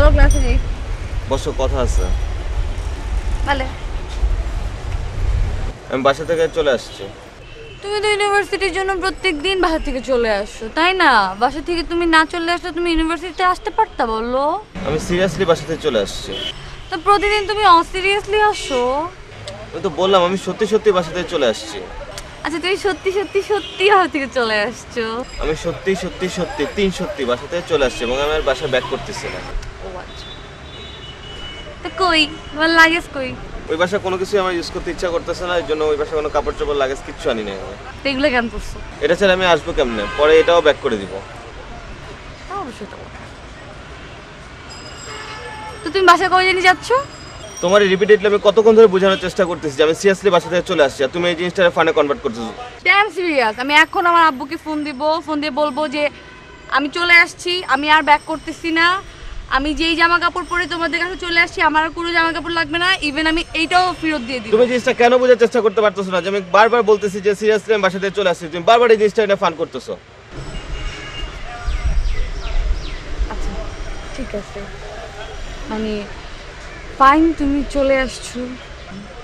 চলো ক্লাসে যাই। বসো কথা আছে। ভালে। আমি বাসা থেকে চলে আসছি। তুমি তো ইউনিভার্সিটির জন্য প্রত্যেক দিন বাসা থেকে চলে আসছো তাই না? বাসা থেকে তুমি না চলে আসলে তুমি ইউনিভার্সিটিতে আসতে পারতা বলো? আমি সিরিয়াসলি বাসা থেকে চলে আসছি। তো প্রতিদিন তুমি অসিরিয়াসলি আসো? আমি তো বললাম আমি সত্যি সত্যি বাসা থেকে চলে আসছি। আচ্ছা তুমি সত্যি সত্যি সত্যি বাসা থেকে চলে আসছো? আমি সত্যি সত্যি সত্যি তিন সত্যি বাসা থেকে চলে আসছি এবং আমি আর বাসা ব্যাক করতেছি না। তো কই? লাগেজ কই? ওই বাসা কোনো কিছু আমার ইউজ করতে ইচ্ছা করতেছে না এর জন্য ওই বাসা কোনো কাপড় চোপড় লাগেজ কিচ্ছু আনি নাই আমি। তো এগুলো কেন এটা ছাড়া আমি আসব কেমনে? পরে এটাও ব্যাক করে দিব। তা অবশ্যই তো তো তুমি বাসায় কবে জানি যাচ্ছ? তোমার রিপিটেডলি আমি কতক্ষণ ধরে বোঝানোর চেষ্টা করতেছি যে আমি সিরিয়াসলি বাসা থেকে চলে আসছি আর তুমি এই জিনিসটা ফানে কনভার্ট করতেছো। ড্যাম সিরিয়াস আমি এখন আমার আব্বুকে ফোন দিব ফোন দিয়ে বলব যে আমি চলে আসছি আমি আর ব্যাক করতেছি না। আমি যেই জামা কাপড় পরে তোমাদের কাছে চলে আসছি আমার আর কোনো জামা কাপড় লাগবে না ইভেন আমি এইটাও ফেরত দিয়ে দিব। তুমি জিনিসটা কেন বোঝার চেষ্টা করতে পারতেছো না? যে আমি বারবার বলতেছি যে সিরিয়াসলি আমি বাসা থেকে চলে আসছি তুমি বারবার এই জিনিসটা এটা ফান করতেছো। আচ্ছা ঠিক আছে। মানে ফাইন তুমি চলে আসছো।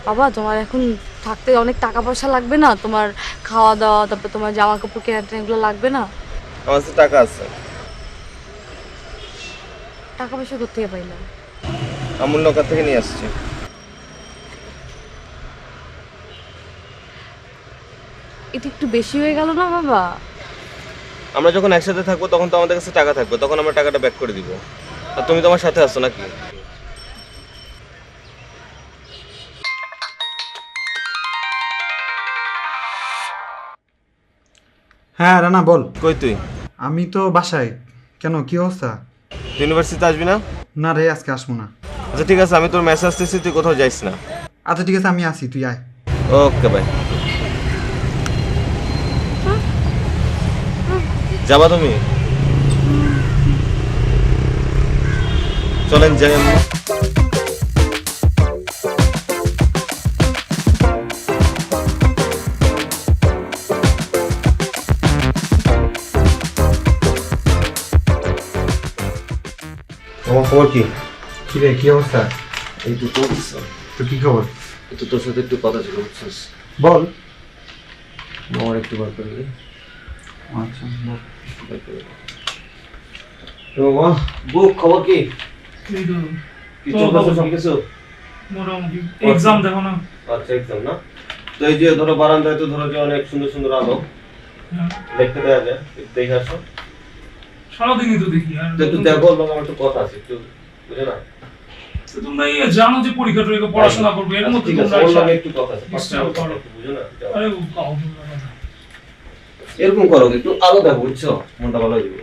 বাবা তোমার এখন থাকতে অনেক টাকা পয়সা লাগবে না? তোমার খাওয়া দাওয়া তারপর তোমার জামা কাপড় কেনা এগুলো লাগবে না? আমার কাছে টাকা আছে। টাকা পয়সা কোথেকে পাইলাম? আমূল নৌকা থেকে নিয়ে আসছি। এটা একটু বেশি হয়ে গেল না বাবা? আমরা যখন একসাথে থাকব তখন তো আমাদের কাছে টাকা থাকবে তখন আমরা টাকাটা ব্যাক করে দিব। আর তুমি তো আমার সাথে আসছো নাকি? হ্যাঁ রানা বল। কই তুই? আমি তো বাসায়। কেন কি অবস্থা? ইউনিভার্সিটিতে আসবি না? না রে আজকে আসব না। আচ্ছা ঠিক আছে আমি তোর মেসেজ দিচ্ছি তুই কোথাও যাইস না। আচ্ছা ঠিক আছে আমি আসি তুই আয়। ওকে বাই যাবা তুমি? চলেন যাই আমরা। খবর কি? কি রে কি অবস্থা? এই তো চলছে তো কি খবর? তো তোর সাথে একটু কথা ছিল বুঝছিস? বল। আমার একটু বার করে আচ্ছা বল। বুক খবর কি? সব কিছু? মোটামুটি এক্সাম দেখো না। আচ্ছা না? তো এই যে ধরো বারান্দায় তো ধরো যে অনেক সুন্দর সুন্দর আলো। হ্যাঁ, দেখতে দেওয়া যায় দেখে আসো। সারাদিনই তো দেখি একটু দেখো এবং আমার একটু কথা আছে একটু বুঝে না তোমরা এই জানো যে পরীক্ষা টরীক্ষা পড়াশোনা করবে এর আচ্ছা, মধ্যে তোমরা একটু কথা আছে বুঝো না আরে। এরকম করো একটু আলো দেখো বুঝছ? মনটা ভালো হয়ে যাবে।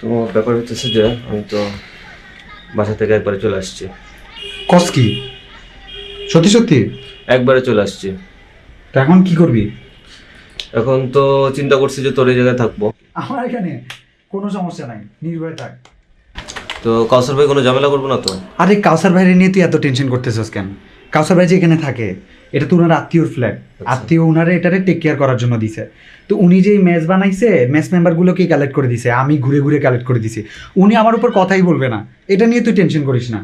তো ব্যাপার হচ্ছে যে আমি তো বাসা থেকে একবারে চলে আসছি। কস কি? সত্যি সত্যি? একবারে চলে আসছি। তা এখন কি করবি? এখন তো চিন্তা করছি যে তোর এই জায়গায় থাকব। আমার এখানে কোনো সমস্যা নাই নির্ভয় থাক। তো কাউসার ভাই কোনো ঝামেলা করব না তো? আরে কাউসার ভাইরে নিয়ে তুই এত টেনশন করতেছিস কেন? কাউসার ভাই যে এখানে থাকে এটা তো ওনার আত্মীয়র ফ্ল্যাট আত্মীয় ওনারে এটারে টেক কেয়ার করার জন্য দিছে। তো উনি যেই ম্যাচ বানাইছে ম্যাচ মেম্বারগুলোকে কালেক্ট করে দিছে আমি ঘুরে ঘুরে কালেক্ট করে দিছি। উনি আমার উপর কথাই বলবে না। এটা নিয়ে তুই টেনশন করিস না।